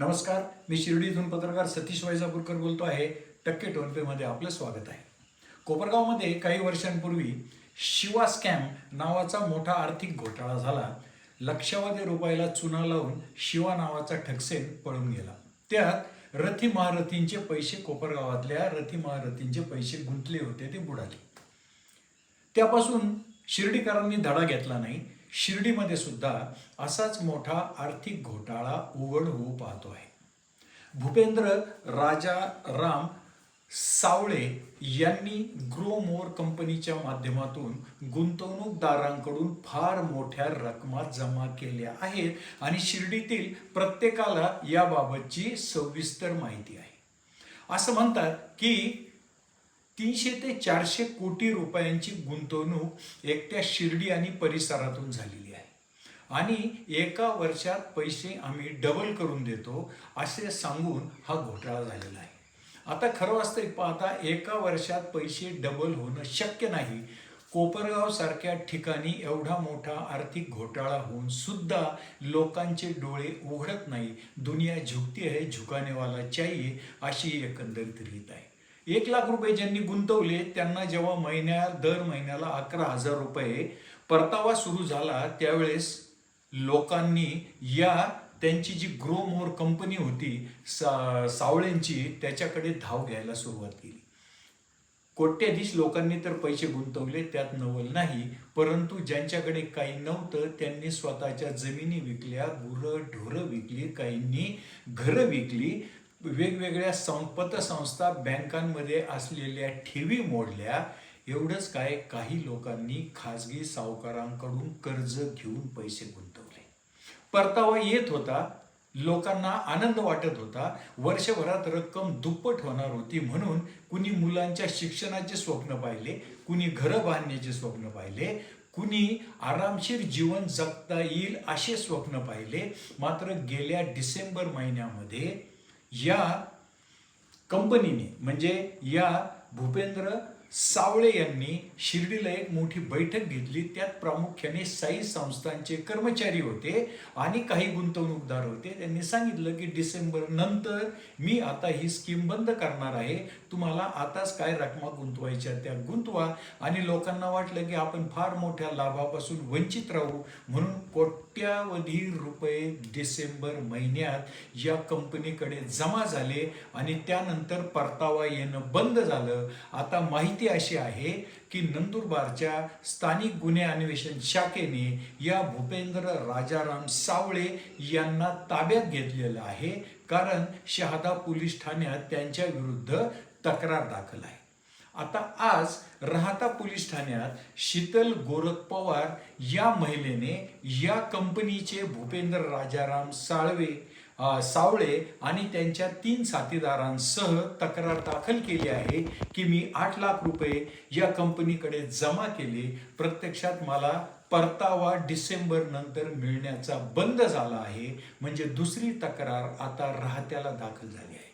नमस्कार मी शिर्डीतून पत्रकार सतीश वैजापूरकर बोलतो आहे. टक्के टोनपेमध्ये आपलं स्वागत आहे. कोपरगावमध्ये काही वर्षांपूर्वी शिवा स्कॅम नावाचा मोठा आर्थिक घोटाळा झाला. लक्षावधी रुपयाला चुना लावून शिवा नावाचा ठकसेन पळून गेला. त्यात रथी महारथींचे पैसे कोपरगावातल्या रथी महारथींचे पैसे गुंतले होते ते बुडाले. त्यापासून शिर्डीकरांनी धडा घेतला नाही. शिर्डीमध्ये सुद्धा असाच मोठा आर्थिक घोटाळा उघड होऊ पाहतो आहे. भूपेंद्र राजा राम सावळे यांनी ग्रो मोर कंपनीच्या माध्यमातून गुंतवणूकदारांकडून फार मोठ्या रकमा जमा केल्या आहेत आणि शिर्डीतील प्रत्येकाला याबाबतची सविस्तर माहिती आहे. असं म्हणतात की तीनशे ते चारशे कोटी रुपयांची गुंतवणूक एकट्या शिर्डी आणि परिसरातून झालेली आहे. आणि एका वर्षात पैसे आम्ही डबल करून देतो असे सांगून हा घोटाळा झालेला आहे. आता खरं वास्तविक पाहता एका वर्षात पैसे डबल होणं शक्य नाही. कोपरगाव सारख्या ठिकाणी एवढा मोठा आर्थिक घोटाळा होऊन सुद्धा लोकांचे डोळे उघडत नाही. दुनिया झुकती आहे झुकानेवाला चाहिए अशी एकंदरीत रीत आहे. एक लाख रुपये ज्यांनी गुंतवले त्यांना जेव्हा महिन्या दर महिन्याला अकरा हजार रुपये परतावा सुरू झाला त्यावेळेस लोकांनी या त्यांची जी ग्रो मोर कंपनी होती सा सावळेंची त्याच्याकडे धाव घ्यायला सुरुवात केली. कोट्याधीश लोकांनी तर पैसे गुंतवले त्यात नवल नाही परंतु ज्यांच्याकडे काही नव्हतं त्यांनी स्वतःच्या जमिनी विकल्या गुरं ढोरं विकली काहींनी घरं विकली वेगवेगळ्या सं पतसंस्था बँकांमध्ये असलेल्या ठेवी मोडल्या एवढंच काय काही लोकांनी खाजगी सावकारांकडून कर्ज घेऊन पैसे गुंतवले. परतावा येत होता लोकांना आनंद वाटत होता वर्षभरात रक्कम दुप्पट होणार होती म्हणून कुणी मुलांच्या शिक्षणाचे स्वप्न पाहिले कुणी घरं बांधण्याचे स्वप्न पाहिले कुणी आरामशीर जीवन जगता येईल असे स्वप्न पाहिले. मात्र गेल्या डिसेंबर महिन्यामध्ये या कंपनीने म्हणजे या भूपेंद्र सावळे यांनी शिर्डीला एक मोठी बैठक घेतली. त्यात प्रामुख्याने साई संस्थांचे कर्मचारी होते आणि काही गुंतवणूकदार होते. त्यांनी सांगितलं की डिसेंबर नंतर मी आता ही स्कीम बंद करणार आहे. तुम्हाला आताच काय रकमा गुंतवायच्या त्या गुंतवा. आणि लोकांना वाटलं की आपण फार मोठ्या लाभापासून वंचित राहू. म्हणून कोट्यावधी रुपये डिसेंबर महिन्यात या कंपनीकडे जमा झाले आणि त्यानंतर परतावा येणं बंद झालं. आता माहिती अशी आहे की नंदुरबारच्या स्थानिक गुन्हे अन्वेषण शाखेने या भूपेंद्र राजाराम सावळे यांना ताब्यात घेतलेलं आहे कारण शहादा पोलीस ठाण्यात त्यांच्या विरुद्ध तक्रार दाखल आहे. आता आज राहता पोलीस ठाण्यात शीतल गोरख पवार या महिलेने या कंपनीचे भूपेंद्र राजाराम साळवे सावळे आणि त्यांच्या तीन साथीदारांसह तक्रार दाखल केली आहे की मी आठ लाख रुपये या कंपनीकडे जमा केले. प्रत्यक्षात मला परतावा डिसेंबर नंतर मिळण्याचा बंद झाला आहे. म्हणजे दुसरी तक्रार आता राहत्याला दाखल झाली आहे.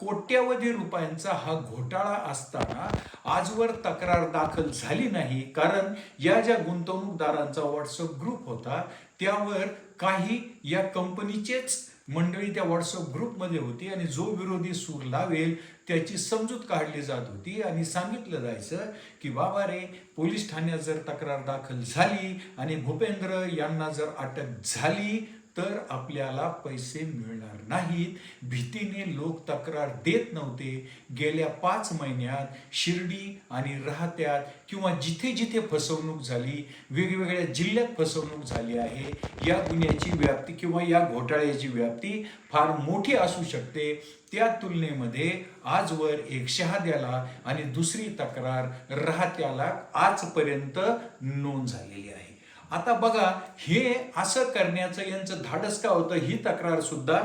कोट्यावधी रुपयांचा हा घोटाळा असताना आजवर तक्रार दाखल झाली नाही. कारण या ज्या गुंतवणूकदारांचा व्हॉट्सअप ग्रुप होता त्यावर काही या कंपनीचेच मंडळी त्या व्हॉट्सअप ग्रुपमध्ये होती आणि जो विरोधी सूर लावेल त्याची समजूत काढली जात होती आणि सांगितलं जायचं की बाबा रे पोलीस ठाण्यात जर तक्रार दाखल झाली आणि भूपेंद्र यांना जर अटक झाली तर आपल्याला पैसे मिळणार नाहीत. भीतीने लोक तक्रार देत नव्हते. गेल्या पाच महिन्यात शिर्डी आणि राहत्यात किंवा जिथे जिथे फसवणूक झाली वेगवेगळ्या जिल्ह्यात फसवणूक झाली आहे. या गुन्ह्याची व्याप्ती किंवा या घोटाळ्याची व्याप्ती फार मोठी असू शकते. त्या तुलनेमध्ये आजवर एक शहाद्याला आणि दुसरी तक्रार राहत्याला आजपर्यंत नोंद झालेली आहे. आता बघा हे असं करण्याचं यांचं धाडस का होतं ही तक्रार सुद्धा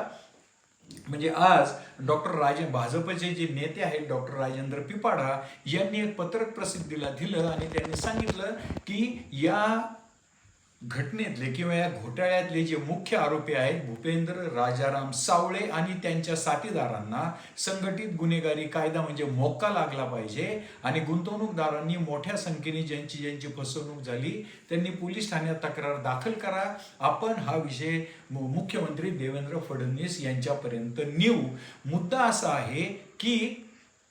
म्हणजे आज डॉक्टर राजे भाजपचे जे नेते आहेत डॉक्टर राजेंद्र पिपाडा यांनी एक पत्रक प्रसिद्धीला दिलं आणि त्यांनी सांगितलं की या घटनेतले किंवा या घोटाळ्यातले जे मुख्य आरोपी आहेत भूपेंद्र राजाराम सावळे आणि त्यांच्या साथीदारांना संघटित गुन्हेगारी कायदा म्हणजे मोक्का लागला पाहिजे आणि गुंतवणूकदारांनी मोठ्या संख्येने ज्यांची ज्यांची फसवणूक झाली त्यांनी पोलीस ठाण्यात तक्रार दाखल करा. आपण हा विषय मुख्यमंत्री देवेंद्र फडणवीस यांच्यापर्यंत नेऊ. मुद्दा असा आहे की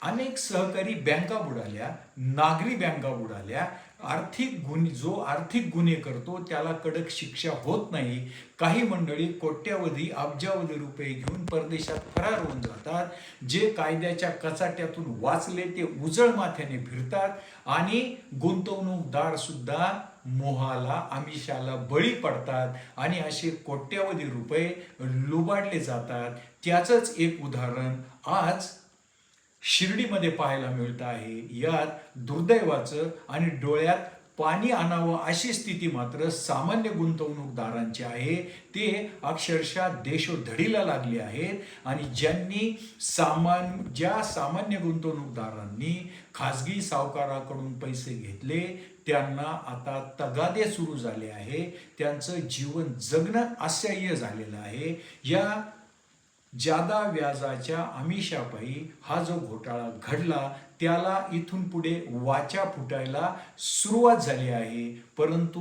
अनेक सहकारी बँका बुडाल्या नागरी बँका बुडाल्या आर्थिक गुन्हे जो आर्थिक गुन्हे करतो त्याला कडक शिक्षा होत नाही. काही मंडळी कोट्यावधी अब्जावधी रुपये घेऊन परदेशात फरार होऊन जातात. जे कायद्याच्या कचाट्यातून वाचले ते उजळ माथ्याने फिरतात. आणि गुंतवणूकदार सुद्धा मोहाला आमिषाला बळी पडतात. आणि असे कोट्यावधी रुपये लुबाडले जातात. त्याचंच एक उदाहरण आज शिर्डीमध्ये पाहायला मिळत आहे. यात दुर्दैवाचं आणि डोळ्यात पाणी आणावं अशी स्थिती मात्र सामान्य गुंतवणूकदारांची आहे. ते अक्षरशः देशोधडीला लागले आहेत आणि ज्यांनी सामान ज्या सामान्य गुंतवणूकदारांनी खाजगी सावकाराकडून पैसे घेतले त्यांना आता तगादे सुरू झाले आहे. त्यांचं जीवन जगणं असह्य झालेलं आहे. या जादा व्याजाच्या आमिषापायी हा जो घोटाळा घडला त्याला इथून पुढे वाचा फुटायला सुरुवात झाली आहे. परंतु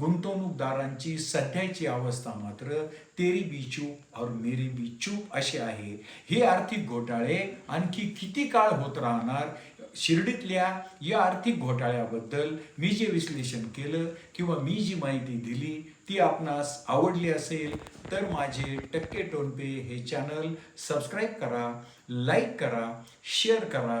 गुंतवणूकदारांची सध्याची अवस्था मात्र तेरी बी चूप और मेरी बी चूप अशी आहे. हे आर्थिक घोटाळे आणखी किती काळ होत राहणार? शिर्डीतल्या या आर्थिक घोटाळ्याबद्दल मी जे विश्लेषण केलं किंवा मी जी माहिती दिली ती आपणास आवडली असेल तर माझे टक्के टोनपे हे चॅनल सबस्क्राईब करा लाईक करा शेअर करा